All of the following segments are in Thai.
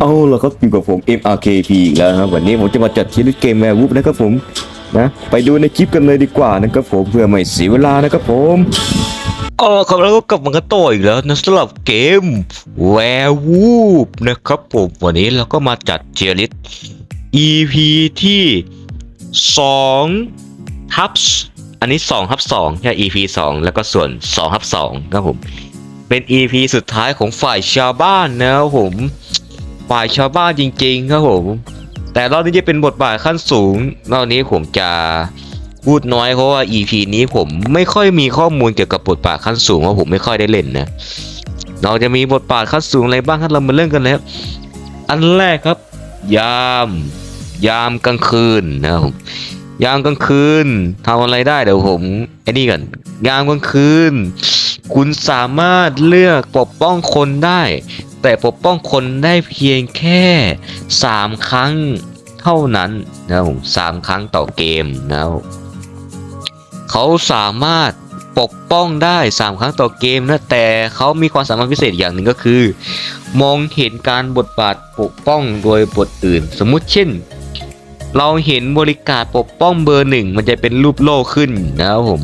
เอาล่ะครับอยู่กับผม MRKP อีกแล้วนะครับวันนี้ผมจะมาจัดชีวิตเกมแวร์วูฟนะครับผมนะไปดูในคลิปกันเลยดีกว่านะครับผมเพื่อไม่เสียเวลานะครับผมเอาละครับแล้วก็กลับมากันต่ออีกแล้วนะสำหรับเกม Werewolf นะครับผมวันนี้เราก็มาจัดเทียริส EP ที่2ทับอันนี้2ทับ2ใช่ EP 2 แล้วก็ส่วน2ทับ2ครับผมเป็น EP สุดท้ายของฝ่ายชาวบ้านนะครับผม ฝ่ายชาวบ้านจริง ๆ ครับผม แต่รอบนี้จะเป็นบทบาทขั้นสูงรอบนี้ผมจะพูดน้อยเพราะว่า EP นี้ผมไม่ค่อยมีข้อมูลเกี่ยวกับบทบาทขั้นสูงเพราะผมไม่ค่อยได้เล่นนะเราจะมีบทบาทขั้นสูงอะไรบ้างครับเรามาเริ่มกันเลยครับอันแรกครับ ยาม ยามกลางคืนนะครับยามกลางคืนทำอะไรได้เดี๋ยวผมไอ้นี่ก่อนยามกลางคืน คุณสามารถเลือกปกป้องคนได้ แต่ปกป้องคนได้เพียงแค่สามครั้งเท่านั้นนะครับผมสามครั้งต่อเกมนะครับเขาสามารถปกป้องได้สามครั้งต่อเกมนะแต่เขามีความสามารถพิเศษอย่างหนึ่งก็คือ มองเห็นการบทบาทปกป้องโดยบทอื่น สมมุติเช่น เราเห็นบริการปกป้องเบอร์หนึ่งมันจะเป็นรูปโล่ขึ้นนะครับผม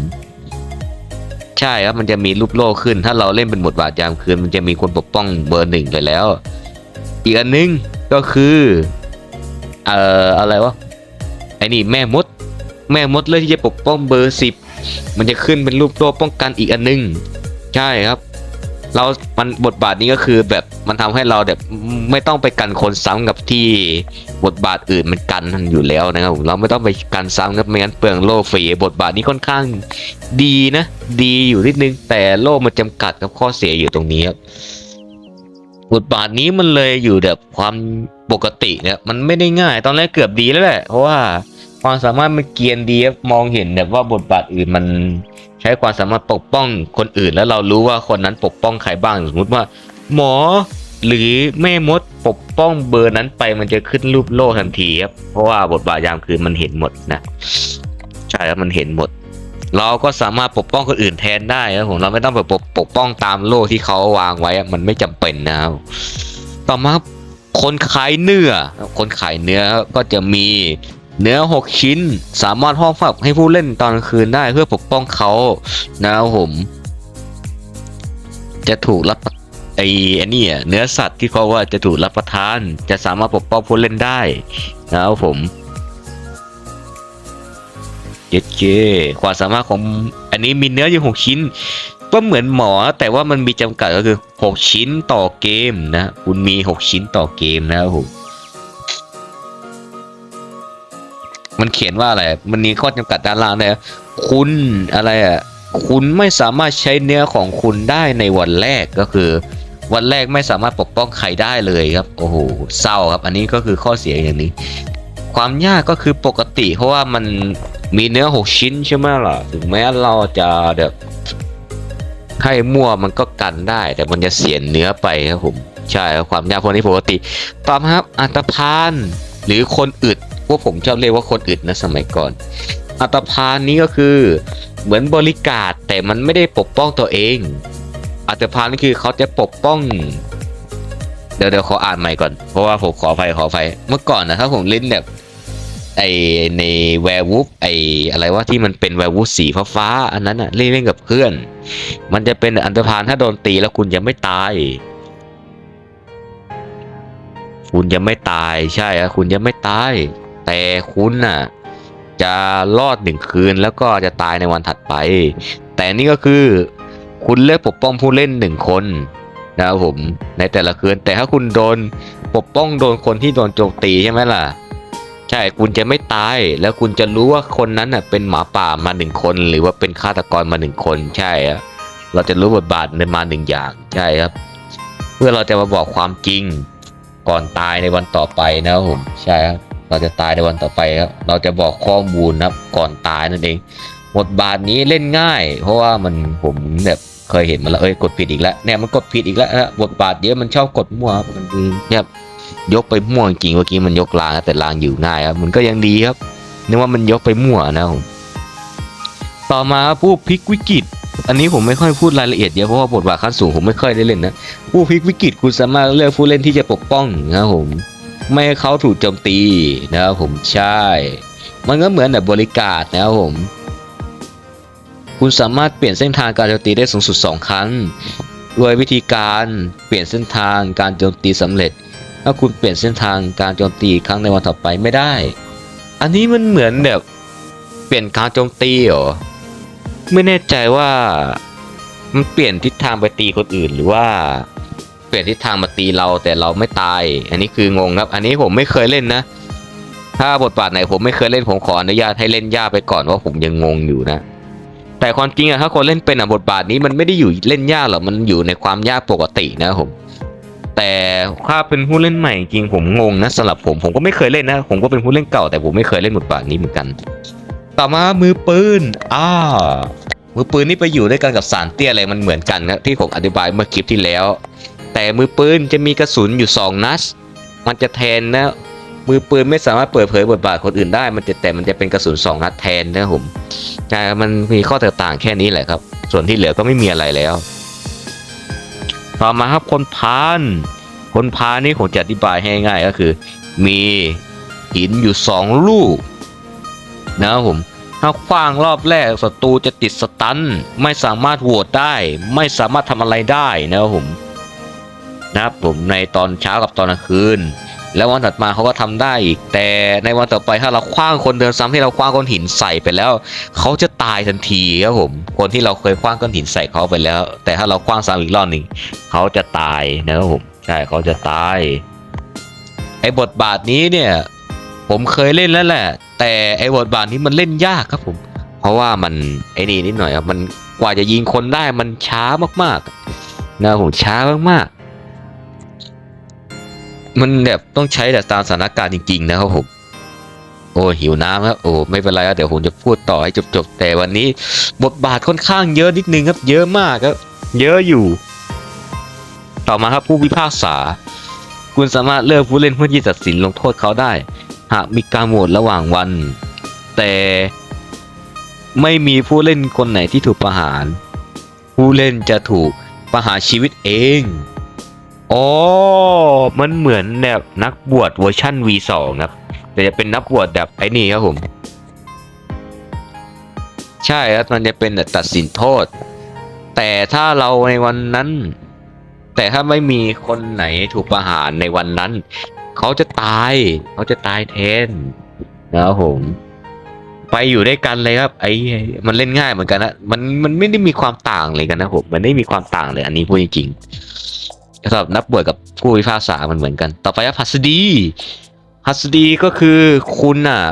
ใช่ครับมันจะมีรูปโล่ขึ้น ถ้าเราเล่นเป็นบทบาทยามคืน มันจะมีคนปกป้องเบอร์หนึ่งไปแล้ว อีกอันนึงก็คือเอ่ออะไรวะไอ้นี่แม่มด แม่มดเลยที่จะปกป้องเบอร์สิบมันจะขึ้นเป็นรูปโล่ป้องกันอีกอันนึง ใช่ครับ เรามันบทบาทนี้ก็คือแบบมันทำให้เราแบบไม่ต้องไปกันคนซ้ำกับที่บทบาทอื่นมันกันอยู่แล้วนะครับผมเราไม่ต้องไปกันซ้ำกับไม่งั้นเปลืองโล่ฟรีบทบาทนี้ค่อนข้างดีนะ ดีอยู่นิดนึง แต่โล่มันจำกัดกับข้อเสียอยู่ตรงนี้ครับบทบาทนี้มันเลยอยู่แบบความปกติเนี่ยมันไม่ได้ง่าย ตอนแรกเกือบดีแล้วแหละเพราะว่า ความสามารถมันเกียนดีมองเห็นแบบว่าบทบาทอื่นมันใช้ความสามารถปกป้องคนอื่น แล้วเรารู้ว่าคนนั้นปกป้องใครบ้างสมมติว่า หมอหรือแม่มดปกป้องเบอร์นั้นไปมันจะขึ้นรูปโล่ทันทีครับเพราะว่าบทบาทยามคืนมันเห็นหมดนะใช่ครับมันเห็นหมด เราก็สามารถปกป้องคนอื่นแทนได้ครับผมเราไม่ต้องไปปกปกป้องตามโล่ที่เขาวางไว้มันไม่จำเป็นนะครับต่อมาครับคนขายเนื้อ คนขายเนื้อก็จะมี เนื้อ 6 ชิ้นสามารถห้องฝักให้ผู้เล่นตอนคืนได้เพื่อปกป้องเขานะครับผม จะถูกรับไอ้อันนี้เนื้อสัตว์ที่เขาว่าจะถูกรับประทาน จะสามารถปกป้องผู้เล่นได้นะครับผมเจ็ดเจความสามารถของอันนี้มีเนื้ออยู่หกชิ้น ก็เหมือนหมอแต่ว่ามันมีจำกัดก็คือหกชิ้นต่อเกมนะ คุณมีหกชิ้นต่อเกมนะครับผม มันเขียนว่าอะไร มันมีข้อจำกัดด้านล่างเลยคุณอะไรอะ คุณไม่สามารถใช้เนื้อของคุณได้ในวันแรกก็คือ วันแรกไม่สามารถปกป้องใครได้เลยครับ โอ้โห เศร้าครับ อันนี้ก็คือข้อเสียอย่างนี้ ความยากก็คือปกติ เพราะว่ามันมีเนื้อหกชิ้นใช่ไหมล่ะ ถึงแม้เราจะแบบให้มั่วมันก็กันได้ แต่มันจะเสียเนื้อไปครับผม ใช่ความยากพวกนี้ปกติ ต่อมาครับอัตพานหรือคนอึด วกผมชอบเรียกว่าคนอึดนะสมัยก่อน อัตพานนี้ก็คือเหมือนบริการแต่มันไม่ได้ปกป้องตัวเอง อัตพานนี่คือเขาจะปกป้อง เดี๋ยวเดี๋ยวขออ่านใหม่ก่อน เพราะว่าผมขอไฟขอไฟเมื่อก่อนนะถ้าผมเล่นแบบไอในแวร์วูฟไออะไรว่าที่มันเป็นแวร์วูฟสีฟ้าฟ้าๆอันนั้นอะเล่นเล่นกับเพื่อน มันจะเป็นอันตรพานถ้าโดนตีแล้วคุณจะไม่ตาย คุณจะไม่ตายใช่คุณจะไม่ตาย แต่คุณน่ะจะรอดหนึ่งคืนแล้วก็จะตายในวันถัดไป แต่นี่ก็คือคุณเลือกปกป้องผู้เล่นหนึ่งคนนะครับผมในแต่ละคืน แต่ถ้าคุณโดนปกป้องโดนคนที่โดนโจมตีใช่ไหมล่ะ ใช่คุณจะไม่ตายแล้วคุณจะรู้ว่าคนนั้นน่ะเป็นหมาป่ามาหนึ่งคน หรือว่าเป็นฆาตกรมาหนึ่งคนใช่ครับเราจะรู้บทบาทในมาหนึ่งอย่างใช่ครับ เพื่อเราจะมาบอกความจริงก่อนตายในวันต่อไปนะครับผมใช่ครับ เราจะตายในวันต่อไปครับ เราจะบอกข้อมูลนะครับก่อนตายนั่นเองบทบาทนี้เล่นง่าย เพราะว่ามันผมแบบเคยเห็นมาแล้วเอ้ยกดผิดอีกแล้วเนี่ยมันกดผิดอีกแล้วฮะบทบาทเยอะมันชอบกดมั่วครับมันคือเนี่ยยกไปมั่วจริงเมื่อกี้มันยกลางแต่ลางอยู่ง่ายครับมันก็ยังดีครับนึกว่ามันยกไปมั่วนะครับผมต่อมาผู้พลิกวิกฤตอันนี้ผมไม่ค่อยพูดรายละเอียดเยอะเพราะว่าบทบาทขั้นสูงผมไม่ค่อยได้เล่นนะผู้พลิกวิกฤตคุณสามารถเลือกผู้เล่นที่จะปกป้องนะครับผม ไม่ให้เขาถูกโจมตีนะครับผมใช่ มันก็เหมือนแบบบริการนะครับผม คุณสามารถเปลี่ยนเส้นทางการโจมตีได้สูงสุด 2 ครั้งโดยวิธีการเปลี่ยนเส้นทางการโจมตีสำเร็จ ถ้าคุณเปลี่ยนเส้นทางการโจมตีครั้งในวันต่อไปไม่ได้ อันนี้มันเหมือนแบบเปลี่ยนการโจมตีเหรอ ไม่แน่ใจว่ามันเปลี่ยนทิศทางไปตีคนอื่นหรือว่า เปลี่ยนทิศทางมาตีเราแต่เราไม่ตาย อันนี้คืองงครับ อันนี้ผมไม่เคยเล่นนะ ถ้าบทบาทไหนผมไม่เคยเล่นผมขออนุญาตให้เล่นยากไปก่อนว่าผมยังงงอยู่นะ แต่ความจริงอะถ้าคนเล่นเป็นอะบทบาทนี้มันไม่ได้อยู่เล่นยากหรอกมันอยู่ในความยากปกตินะผม แต่ถ้าเป็นผู้เล่นใหม่จริงผมงงนะสำหรับผมผมก็ไม่เคยเล่นนะ ผมก็เป็นผู้เล่นเก่าแต่ผมไม่เคยเล่นบทบาทนี้เหมือนกัน ต่อมามือปืนอ่ามือปืนนี่ไปอยู่ด้วยกันกับสารเตี้ยอะไรมันเหมือนกันครับที่ผมอธิบายเมื่อคลิปที่แล้ว แต่มือปืนจะมีกระสุนอยู่ 2 นัด มันจะแทนนะ มือปืนไม่สามารถเปิดเผยบทบาทคนอื่นได้ มันจะแต่มันจะเป็นกระสุน 2 นัดแทนนะครับผมใช่มันมีข้อแตกต่างแค่นี้แหละครับ ส่วนที่เหลือก็ไม่มีอะไรแล้ว ต่อมาครับคนพานคนพานนี่ผมจะอธิบายให้ง่ายก็คือ มีหินอยู่ 2 ลูกนะครับผมถ้าคว้างรอบแรกศัตรูจะติดสตัน ไม่สามารถโหวตได้ ไม่สามารถทำอะไรได้นะครับผม นะครับผมในตอนเช้ากับตอนกลางคืน แล้ววันถัดมาเขาก็ทำได้อีก แต่ในวันต่อไปถ้าเราคว้างคนเดิมซ้ำที่เราคว้างก้อนหินใส่ไปแล้ว เขาจะตายทันทีครับผม คนที่เราเคยคว้างก้อนหินใส่เขาไปแล้ว แต่ถ้าเราคว้างซ้ำอีกรอบหนึ่งเขาจะตายนะครับผมใช่เขาจะตายไอ้บทบาทนี้เนี่ยผมเคยเล่นแล้วแหละ แต่ไอ้บทบาทนี้มันเล่นยากครับผม เพราะว่ามันไอ้นี่นิดหน่อยครับมันกว่าจะยิงคนได้มันช้ามากๆนะครับผมช้ามากๆ มันแบบต้องใช้แต่ตามสถานการณ์จริง ๆ นะครับผม โอ้หิวน้ำครับโอ้ไม่เป็นไรครับเดี๋ยวผมจะพูดต่อให้จบๆแต่วันนี้ บทบาทค่อนข้างเยอะนิดนึงครับ เยอะมากครับ เยอะอยู่ ต่อมาครับผู้พิพากษา คุณสามารถเลือกผู้เล่นเพื่อที่ตัดสินลงโทษเขาได้ หากมีการโหวตระหว่างวัน แต่ไม่มีผู้เล่นคนไหนที่ถูกประหาร ผู้เล่นจะถูกประหารชีวิตเอง อ๋อ มันเหมือนแบบนักบวชเวอร์ชั่น V2 ครับ แต่จะเป็นนักบวชแบบไอ้นี่ครับผม ใช่ครับมันจะเป็นตัดสินโทษ แต่ถ้าเราในวันนั้น แต่ถ้าไม่มีคนไหนถูกประหารในวันนั้น เขาจะตาย เขาจะตายแทนนะครับผมไปอยู่ด้วยกันเลยครับไอ้มันเล่นง่ายเหมือนกันนะมันมันไม่ได้มีความต่างเลยกันนะผมมันไม่มีความต่างเลย อันนี้พูดจริงๆ สำหรับนักบวชกับผู้พิพากษามันเหมือนกัน ต่อไปครับพัสดีพัสดีก็คือคุณอะ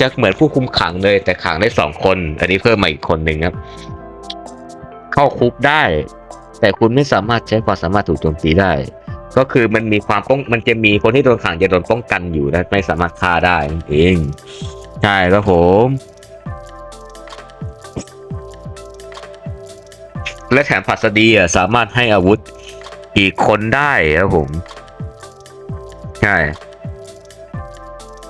จะเหมือนผู้คุมขังเลย แต่ขังได้สองคน อันนี้เพิ่มมาอีกคนหนึ่งครับ เข้าคุกได้ แต่คุณไม่สามารถใช้ความสามารถถูกโจมตีได้ ก็คือมันมีความป้องมันจะมีคนที่โดนขังจะโดนป้องกันอยู่นะไม่สามารถฆ่าได้นั่นเองใช่ครับผมและแถมผัสดีอะสามารถให้อาวุธ อีกคนได้ครับผม ใช่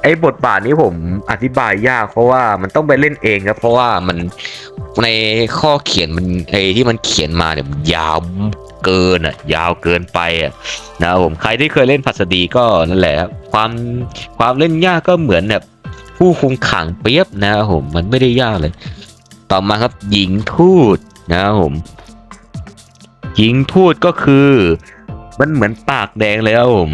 ไอ้บทบาทนี้ผมอธิบายยาก เพราะว่ามันต้องไปเล่นเองครับเพราะว่ามันในข้อเขียนมันไอ้ที่มันเขียนมาเนี่ยมันยาวเกินอะ ยาวเกินไปอะนะครับผมใครที่เคยเล่นผัสดีก็นั่นแหละครับความความเล่นยากก็เหมือนแบบผู้คุมขังเปียบนะครับผมมันไม่ได้ยากเลย ต่อมาครับหญิงทูตนะครับผม หญิงทูตก็คือ มันเหมือนปากแดงเลยครับผม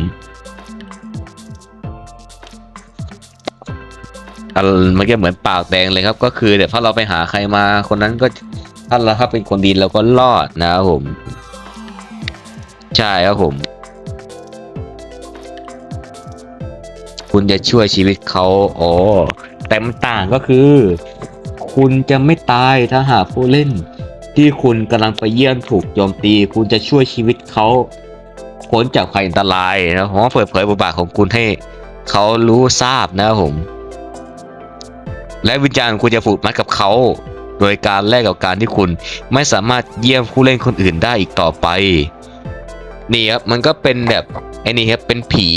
อันมันก็เหมือนปากแดงเลยครับ ก็คือเดี๋ยวถ้าเราไปหาใครมา คนนั้นก็ถ้าเราถ้าเป็นคนดีเราก็รอดนะครับผม ใช่ครับผม คุณจะช่วยชีวิตเขาอ๋อแต่มันต่างก็คือ คุณจะไม่ตายถ้าหากผู้เล่น ที่คุณกำลังไปเยี่ยมถูกโจมตี คุณจะช่วยชีวิตเขาพ้นจากภัยอันตรายนะผมว่าเปิดเผยบทบาทของคุณให้เขารู้ทราบนะครับผม และวิญญาณคุณจะผูกมัดกับเขา โดยการแลกกับการที่คุณไม่สามารถเยี่ยมผู้เล่นคนอื่นได้อีกต่อไป นี่ครับมันก็เป็นแบบไอ้นี่ครับเป็นผี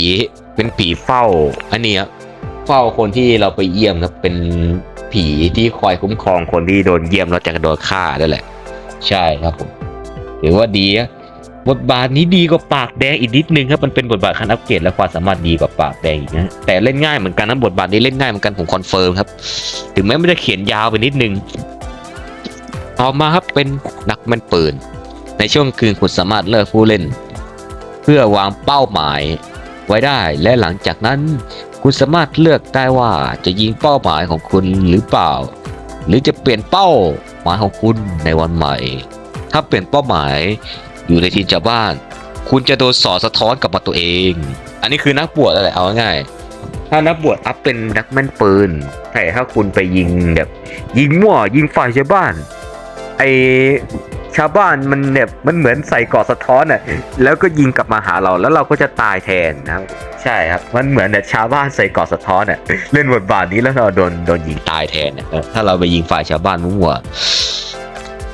เป็นผีเฝ้าอันนี้ครับเฝ้าคนที่เราไปเยี่ยมครับเป็นผีที่คอยคุ้มครองคนที่โดนเยี่ยมแล้วจะโดนฆ่านั่นแหละ ใช่ครับผมถือว่าดีอะบทบาทนี้ดีกว่าปากแดงอีกนิดนึงครับมันเป็นบทบาทคันอัปเกรดและความสามารถดีกว่าปากแดงอีกนะแต่เล่นง่ายเหมือนกันนะบทบาทนี้เล่นง่ายเหมือนกันผมคอนเฟิร์มครับ ถึงแม้มันจะเขียนยาวไปนิดนึงต่อมาครับเป็นนักแม่นปืน ในช่วงคืนคุณสามารถเลือกผู้เล่น เพื่อวางเป้าหมายไว้ได้และหลังจากนั้น คุณสามารถเลือกได้ว่าจะยิงเป้าหมายของคุณหรือเปล่า หรือจะเปลี่ยนเป้าหมายของคุณในวันใหม่ ถ้าเปลี่ยนเป้าหมายอยู่ในทีมชาวบ้าน คุณจะโดนสอดสะท้อนกลับมาตัวเอง อันนี้คือนักบวชอะไรเอาง่ายถ้านักบวชอัพเป็นนักแม่นปืนแต่ถ้าคุณไปยิงแบบ ยิงมั่วยิงฝ่ายชาวบ้าน ไอชาวบ้านมันแบบมันเหมือนใส่กราะสะท้อนอะแล้วก็ยิงกลับมาหาเราแล้วเราก็จะตายแทนนะครับใช่ครับมันเหมือนแบบชาวบ้านใส่กราะสะท้อนอะเล่นบทบาทนี้แล้วเราโดนโดนยิงตายแทนเนี่ยถ้าเราไปยิงฝ่ายชาวบ้านมั่ว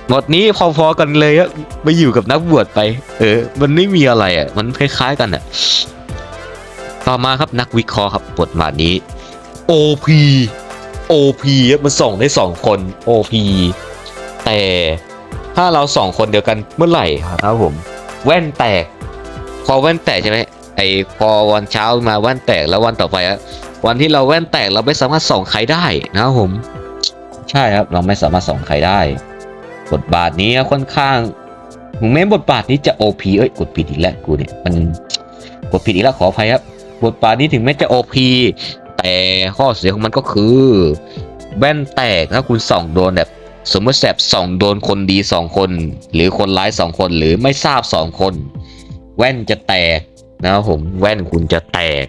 หมดนี้พอๆกันเลยอะไปอยู่กับนักบวชไป เออ มันไม่มีอะไรอะมันคล้ายๆกันอะต่อมาครับนักวิเคราะห์ครับบทบาทนี้ OP OP มันส่งได้สองคน OP แต่ถ้าเราสองคนเดียวกันเมื่อไหร่ครับผม แว่นแตก พอแว่นแตกใช่ไหมไอพอวันเช้ามาแว่นแตกแล้ววันต่อไปอะวันที่เราแว่นแตกเราไม่สามารถส่องใครได้นะครับผม ใช่ครับเราไม่สามารถส่องใครได้ บทบาทนี้ค่อนข้างถึงแม้บทบาทนี้จะ OP เอ้ยกดผิดอีกแล้วกูเนี่ยมันกดผิดอีกแล้วขออภัยครับ บทบาทนี้ถึงแม้จะ OP แต่ข้อเสียของมันก็คือ แว่นแตกถ้าคุณส่องโดนแบบ สมมติแสบส่องโดนคนดีสองคน หรือคนร้ายสองคนหรือไม่ทราบสองคน แว่นจะแตกนะครับผมแว่นคุณจะแตก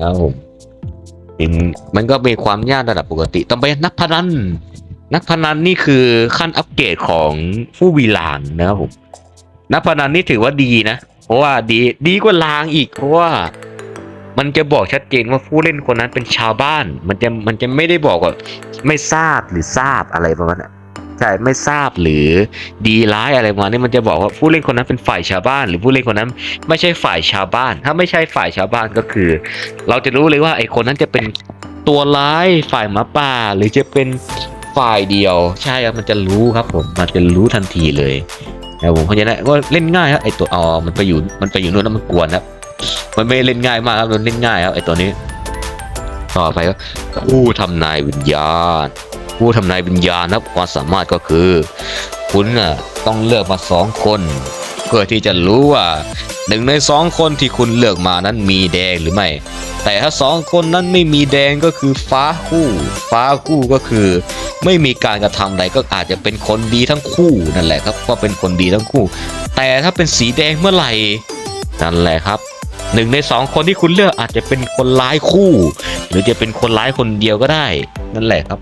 นะครับผมมันก็มีความยากระดับปกติต้องไปนนักพนันนักพนันนี่คือขั้นอัปเกรดของผู้วีลางนะครับผมนักพนันนี่ถือว่าดีนะ เพราะว่าดีดีกว่าลางอีกเพราะว่า มันจะบอกชัดเจนว่าผู้เล่นคนนั้นเป็นชาวบ้าน มันจะมันจะไม่ได้บอกว่าไม่ทราบหรือทราบอะไรประมาณนั้นใช่ไม่ทราบหรือดีร้ายอะไรประมาณนี้มันจะบอกว่าผู้เล่นคนนั้นเป็นฝ่ายชาวบ้าน หรือผู้เล่นคนนั้นไม่ใช่ฝ่ายชาวบ้าน ถ้าไม่ใช่ฝ่ายชาวบ้านก็คือ เราจะรู้เลยว่าไอ้คนนั้นจะเป็นตัวร้ายฝ่ายหมาป่า หรือจะเป็นฝ่ายเดียว ใช่ครับมันจะรู้ครับผมมันจะรู้ทันทีเลยนะผมเพราะฉะนั้นก็เล่นง่ายครับไอตัวอ๋อมันไปอยู่มันไปอยู่นู่นแล้วมันกวนครับ มันไม่เล่นง่ายมากครับมันเล่นง่ายครับไอตัวนี้ ต่อไปก็ผู้ทำนายวิญญาณ ผู้ทำนายวิญญาณนะครับความสามารถก็คือ คุณน่ะต้องเลือกมาสองคนเพื่อที่จะรู้ว่าหนึ่งในสองคนที่คุณเลือกมานั้นมีแดงหรือไม่ แต่ถ้าสองคนนั้นไม่มีแดงก็คือฟ้าคู่ ฟ้าคู่ก็คือ ไม่มีการกระทำใดก็อาจจะเป็นคนดีทั้งคู่นั่นแหละครับ ก็เป็นคนดีทั้งคู่ แต่ถ้าเป็นสีแดงเมื่อไหร่นั่นแหละครับ หนึ่งในสองคนที่คุณเลือกอาจจะเป็นคนร้ายคู่ หรือจะเป็นคนร้ายคนเดียวก็ได้ นั่นแหละครับ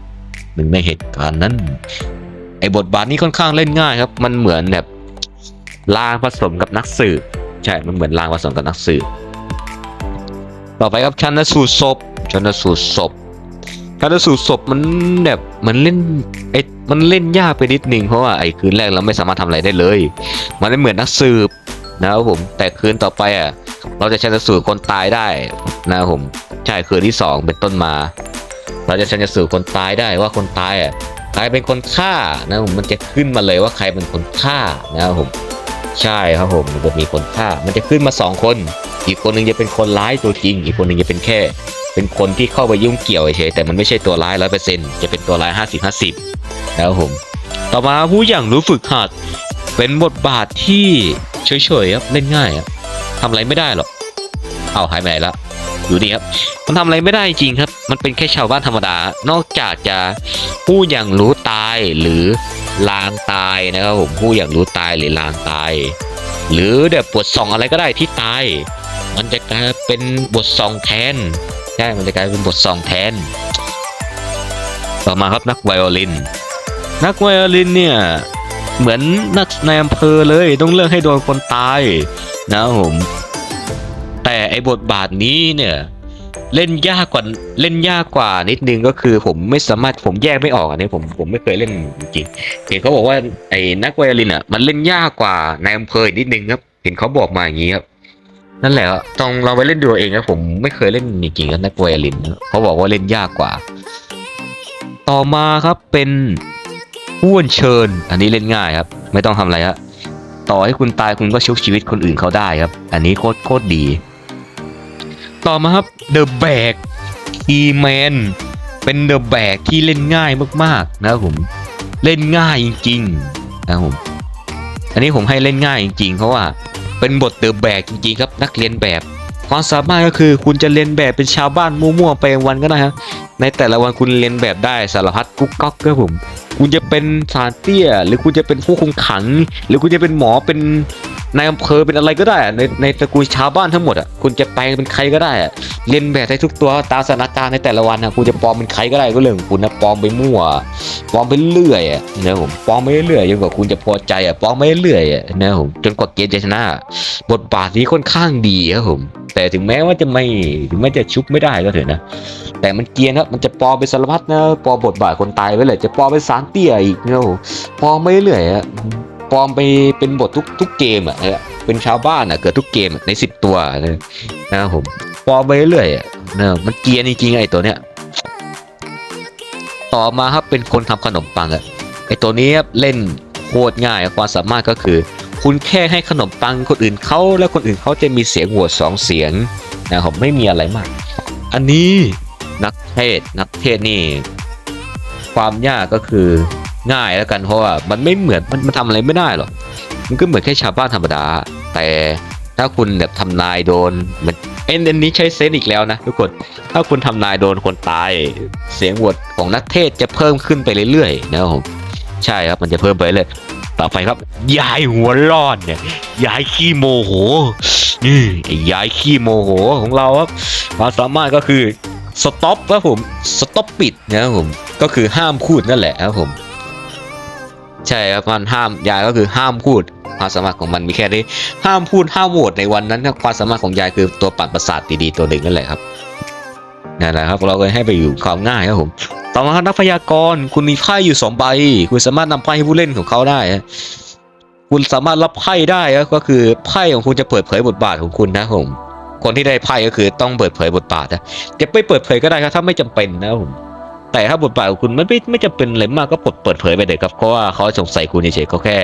หนึ่งในเหตุการณ์นั้น ไอ้บทบาทนี้ค่อนข้างเล่นง่ายครับ มันเหมือนแบบลางผสมกับนักสืบใช่ มันเหมือนลางผสมกับนักสืบต่อไปครับชันสูตรศพชันสูตรศพชันสูตรศพมันแบบมันเล่นไอ้มันเล่นยากไปนิดนึงเพราะว่าไอ้คืนแรกเราไม่สามารถทำอะไรได้เลย มันไม่เหมือนนักสืบ นะครับผมแต่คืนต่อไปอะเราจะชันสูตรคนตายได้นะครับผมใช่คืนที่สองเป็นต้นมา เราจะชันสูตรคนตายได้ว่าคนตายอะใครเป็นคนฆ่านะครับผมมันจะขึ้นมาเลยว่าใครเป็นคนฆ่านะครับผมใช่ครับผมมันจะมีคนฆ่า มันจะขึ้นมาสองคน อีกคนหนึ่งจะเป็นคนร้ายตัวจริง อีกคนหนึ่งจะเป็นแค่ เป็นคนที่เข้าไปยุ่งเกี่ยวเฉยแต่มันไม่ใช่ตัวร้ายร้อยเปอร์เซ็นต์จะเป็นตัวร้ายห้าสิบห้าสิบนะครับผม ต่อมาผู้อย่างรู้ฝึกหัดเป็นบทบาทที่ เฉยๆครับเล่นง่ายครับทำอะไรไม่ได้หรอกเอาหายไปละอยู่นี่ครับมันทำอะไรไม่ได้จริงครับ มันเป็นแค่ชาวบ้านธรรมดา นอกจากจะผู้อย่างรู้ตายหรือลางตายนะครับผมผู้อย่างรู้ตายหรือลางตาย หรือเดี๋ยวบทส่องอะไรก็ได้ที่ตาย มันจะกลายเป็นบทส่องแทนใช่มันจะกลายเป็นบทส่องแทน ต่อมาครับนักไวโอลิน นักไวโอลินเนี่ย เหมือนนักในอำเภอเลยต้องเลือกให้โดนคนตายนะผมแต่ไอ้บทบาทนี้เนี่ยเล่นยากกว่าเล่นยากกว่านิดนึงก็คือผมไม่สามารถผมแยกไม่ออกอันนี้ผมผมไม่เคยเล่นจริงเห็นเขาบอกว่าไอ้นักไวโอลินอะมันเล่นยากกว่าในอำเภออีนิดนึงครับ เห็นเขาบอกมาอย่างนี้ครับนั่นแหละครับต้องเราไปเล่นดูเองครับผมไม่เคยเล่นจริงกับนักไวโอลินเขาบอกว่าเล่นยากกว่า ต่อมาครับเป็น ผู้อัญเชิญ อันนี้เล่นง่ายครับ ไม่ต้องทำอะไรฮะต่อให้คุณตายคุณก็ชุบชีวิตคนอื่นเขาได้ครับ อันนี้โคตรโคตรดี ต่อมาครับ The Bag e m a n เป็น The Bag ที่เล่นง่ายมากๆนะครับผมเล่นง่ายจริงๆนะครับผมอันนี้ผมให้เล่นง่ายจริงๆเพราะว่าเป็นบทเดอะแบกจริงๆครับนักเรียนแบบ ความสามารถก็คือคุณจะเรียนแบบเป็นชาวบ้านมั่วๆไปวันก็ได้ครับในแต่ละวันคุณเรียนแบบได้สารพัดกุ๊กก๊อกครับผม คุณจะเป็นสารเตี้ย หรือคุณจะเป็นผู้คุมขัง หรือคุณจะเป็นหมอเป็น นายอำเภอเป็นอะไรก็ได้อะในในตระกูลชาวบ้านทั้งหมดอะคุณจะแปลงเป็นใครก็ได้อะเรียนแบบได้ทุกตัวตามสถานการณ์ในแต่ละวันนะคุณจะปลอมเป็นใครก็ได้ก็เรื่องของคุณนะปลอมไปมั่วปลอมไปเรื่อยอะนะผมปลอมไปเรื่อยจนกว่าคุณจะพอใจอะปลอมไปเรื่อยอะนะผมจนกว่าเกมจะชนะ บทบาทนี้ค่อนข้างดีครับผม แต่ถึงแม้ว่าจะไม่ถึงแม้จะชุบไม่ได้ก็เถอะนะแต่มันเกียนครับมันจะปลอมเป็นสารพัดนะปลอมบทบาทคนตายไว้เลยจะปลอมเป็นสารเตี้ยอีกเนะครับผมปลอมไปเรื่อยอะ ปลอมไปเป็นบททุกทุกเกมอะนะเป็นชาวบ้านอะเกิดทุกเกมในสิบตัวนะนะครับผมปลอมไปเรื่อยอะนะมันเกียนจริงๆไอ้ตัวเนี้ยต่อมาครับเป็นคนทำขนมปังอะไอ้ตัวนี้เล่นโคตรง่ายความสามารถก็คือ คุณแค่ให้ขนมปังคนอื่นเขาแล้วคนอื่นเขาจะมีเสียงโหวสองเสียงนะครับไม่มีอะไรมาก อันนี้นักเทศนักเทศนี่ ความยากก็คือ ง่ายแล้วกันเพราะว่ามันไม่เหมือนมันมันทำอะไรไม่ได้หรอกมันก็เหมือนแค่ชาวบ้านธรรมดา แต่ถ้าคุณแบบทำนายโดนมันเอ็นอันนี้ใช้เซนอีกแล้วนะทุกคนถ้าคุณทำนายโดนคนตาย เสียงโหวตของนักเทศจะเพิ่มขึ้นไปเรื่อยๆนะครับผมใช่ครับมันจะเพิ่มไปเลยต่อไปครับ ยายหัวร้อนเนี่ยยายขี้โมโหนี่ไอ้ยายขี้โมโหของเราครับความสามารถก็คือสต็อปครับผมสต็อปปิดนะครับผมก็คือห้ามพูดนั่นแหละครับผม ใช่ครับมันห้ามยายก็คือห้ามพูดความสามารถของมันมีแค่นี้ ห้ามพูดห้ามโหวตในวันนั้นความสามารถของยายคือตัวปั่นประสาทดีๆตัวหนึ่งนั่นแหละครับนั่นแหละครับเราก็ให้ไปอยู่ความง่ายครับผมต่อมาครับนักพยากรณ์คุณมีไพ่อยู่สองใบคุณสามารถนำไพ่ให้ผู้เล่นของเขาได้คุณสามารถรับไพ่ได้ก็คือไพ่ของคุณจะเปิดเผยบทบาทของคุณนะผมคนที่ได้ไพ่ก็คือต้องเปิดเผยบทบาทนะจะไปเปิดเผยก็ได้ครับถ้าไม่จำเป็นนะผม แต่ถ้าบทบาทของคุณไม่ไม่ไม่จำเป็นเลยมากก็ปลดเปิดเผยไปเลยครับเพราะว่าเขาสงสัยคุณเฉยๆเขาแค่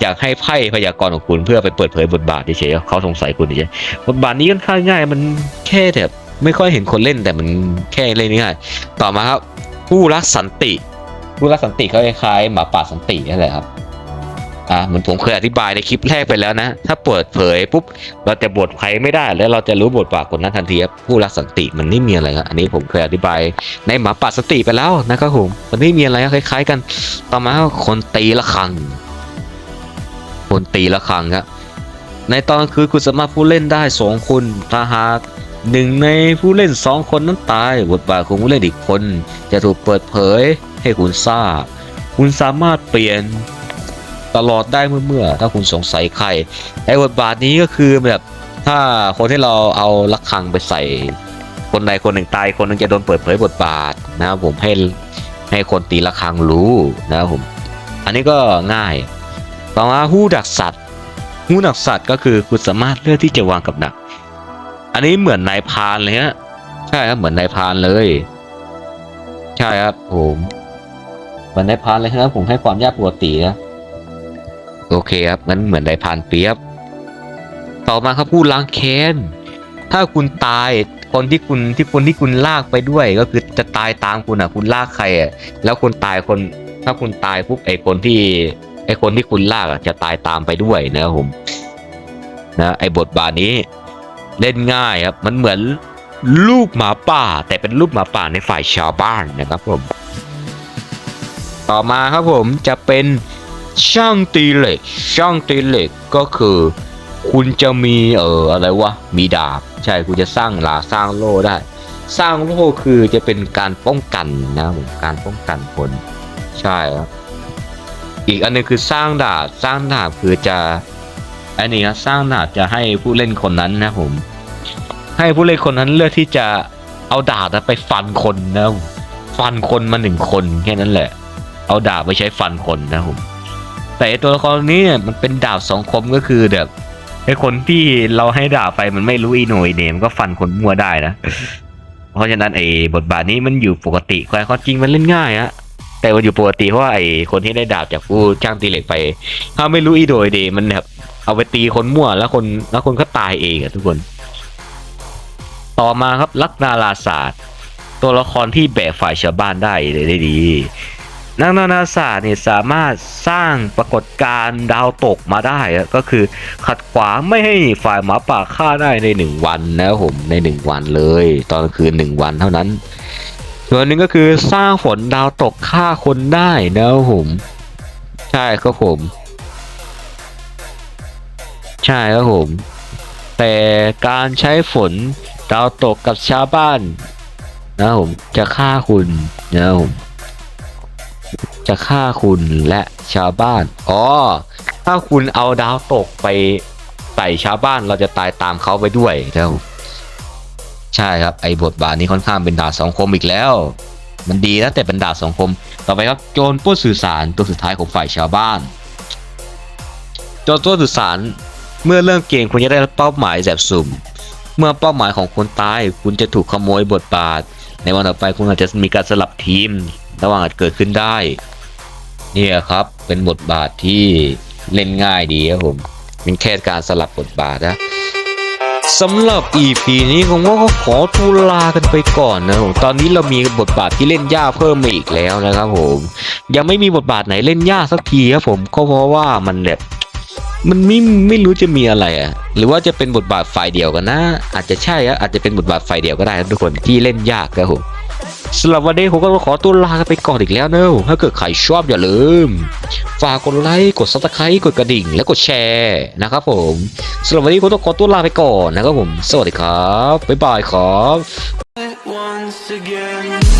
อยากให้ไพ่พยากรณ์ของคุณเพื่อไปเปิดเผยบทบาทเฉยๆเขาสงสัยคุณเฉยๆบทบาทนี้ค่อนข้างง่าย มันแค่แบบไม่ค่อยเห็นคนเล่นแต่มันแค่เล่นง่ายต่อมาครับผู้รักสันติผู้รักสันติเขาคล้ายๆหมาป่าสันตินั่นแหละครับ อ่าเหมือนผมเคยอธิบายในคลิปแรกไปแล้วนะ ถ้าเปิดเผยปุ๊บเราจะบทใครไม่ได้ แล้วเราจะรู้บทบาทคนนั้นทันทีครับผู้รักสันติมันไม่มีอะไรครับอันนี้ผมเคยอธิบายในหมาป่าสติไปแล้วนะครับผมมันไม่มีอะไรคล้าย ๆ กัน ต่อมาคนตีละครัง คนตีละครังครับในตอนคือคุณสามารถผู้เล่นได้สองคนถ้าหากหนึ่งในผู้เล่นสองคนนั้นตายบทบาทของผู้เล่นอีกคน จะถูกเปิดเผยให้คุณทราบคุณสามารถเปลี่ยน ตลอดได้เมื่อเมื่อถ้าคุณสงสัยใครไอ้บทบาทนี้ก็คือแบบถ้าคนที่เราเอาลักคังไปใส่คนใดคนหนึ่งตายคนหนึงจะโดนเปิดเผยบทบาทนะครับผมให้ให้คนตีละครังรู้นะครับผม อันนี้ก็ง่ายต่อมาหู้ดักสัตว์หู้ดักสัตว์ก็คือคุณสามารถเลือกที่จะวางกับดัก อันนี้เหมือนนายพานเลยฮะใช่ครับเหมือนนายพานเลย ใช่ครับผมเหมือนนายพานเลยครับผมให้ความยากปกตินะ โอเคครับงั้นเหมือนนายพรานเปียบ ต่อมาครับผู้ล้างแค้น ถ้าคุณตายคนที่คุณที่คนที่คุณลากไปด้วย ก็คือจะตายตามคุณอะ คุณลากใครอะแล้วคุณตายคน ถ้าคุณตายปุ๊บไอคนที่ไอคนที่คุณลากอะจะตายตามไปด้วยนะครับผม นะไอบทบาทนี้ เล่นง่ายครับ มันเหมือนลูกหมาป่า แต่เป็นลูกหมาป่าในฝ่ายชาวบ้านนะครับผม ต่อมาครับผมจะเป็น ช่างตีเหล็ก ช่างตีเหล็กก็คือ คุณจะมีเอออะไรวะมีดาบ ใช่คุณจะสร้างหลาสร้างโล่ได้ สร้างโล่คือจะเป็นการป้องกันนะครับผมการป้องกันคน ใช่ครับอีกอันหนึงคือสร้างดาบสร้างดาบคือจะอันนี้นะสร้างดาบจะให้ผู้เล่นคนนั้นนะผม ให้ผู้เล่นคนนั้นเลือกที่จะเอาดาบไปฟันคนนะฟันคนมาหนึ่งคนแค่นั้นแหละ เอาดาบไปใช้ฟันคนนะผม แต่ไอตัวละครนี้เนี่ยมันเป็นดาบสองคมก็คือแบบไอ้คนที่เราให้ดาบไปมันไม่รู้อีโหนยเนมก็ฟันคนมั่วได้นะ เพราะฉะนั้นไอ้บทบาทนี้มันอยู่ปกติความจริงมันเล่นง่ายอะแต่มันอยู่ปกติเพราะว่าไอ้คนที่ได้ดาบจากผู้จ้างตีเหล็กไป ถ้าไม่รู้อีโดยเดมันแบบเอาไปตีคนมั่วแล้วคนแล้วคนก็ตายเองอะทุกคน ต่อมาครับลักนาลาศาสตร์ ตัวละครที่แบกฝ่ายชาวบ้านได้เลยได้ดี นักนานาศาสตร์เนี่ยสามารถสร้างปรากฏการณ์ดาวตกมาได้ก็คือขัดขวางไม่ให้ฝ่ายหมาป่าฆ่าได้ในหนึ่งวันนะผมในหนึ่งวันเลย ตอนคืนหนึ่งวันเท่านั้น ส่วนหนึ่งก็คือสร้างฝนดาวตกฆ่าคนได้นะผมใช่ครับผม ใช่ครับผม แต่การใช้ฝนดาวตกกับชาวบ้านนะผมจะฆ่าคุณนะผม จะฆ่าคุณและชาวบ้าน อ๋อ ถ้าคุณเอาดาวตกไปใส่ชาวบ้านเราจะตายตามเขาไปด้วยนะครับใช่ครับ ไอ้บทบาทนี้ค่อนข้างเป็นดาบสองคมอีกแล้ว มันดีนะแต่เป็นดาบสองคม ต่อไปครับโจรปล้นสื่อสารตัวสุดท้ายของฝ่ายชาวบ้าน โจรปล้นสื่อสารเมื่อเริ่มเกมคุณจะได้เป้าหมายแบบสุ่ม เมื่อเป้าหมายของคุณตาย คุณจะถูกขโมยบทบาท ในวันต่อไปคุณอาจจะมีการสลับทีม ระหว่างอาจเกิดขึ้นได้ เนี่ยครับ เป็นบทบาทที่เล่นง่ายดีครับผมเป็นแค่การสลับบทบาทนะสำหรับ EP นี้ผมว่าก็ขอทูลากันไปก่อนนะผมตอนนี้เรามีบทบาทที่เล่นยากเพิ่มมาอีกแล้วนะครับผม ยังไม่มีบทบาทไหนเล่นยากสักทีครับผมก็เพราะว่ามันแบบมันไม่ไม่รู้จะมีอะไรอะหรือว่าจะเป็นบทบาทฝ่ายเดียวกันนะ อาจจะใช่อะอาจจะเป็นบทบาทฝ่ายเดียวก็ได้ทุกคนที่เล่นยากครับผม สำหรับวันนี้ผมก็ขอตัวลาไปก่อนอีกแล้วเนอะถ้าเกิดใครชอบอย่าลืม ฝากกดไลค์กดซับสไครต์กดกระดิ่งและกดแชร์นะครับผมสำหรับวันนี้ผมต้องขอตัวลาไปก่อนนะครับผม สวัสดีครับ บ๊ายบายครับ once again.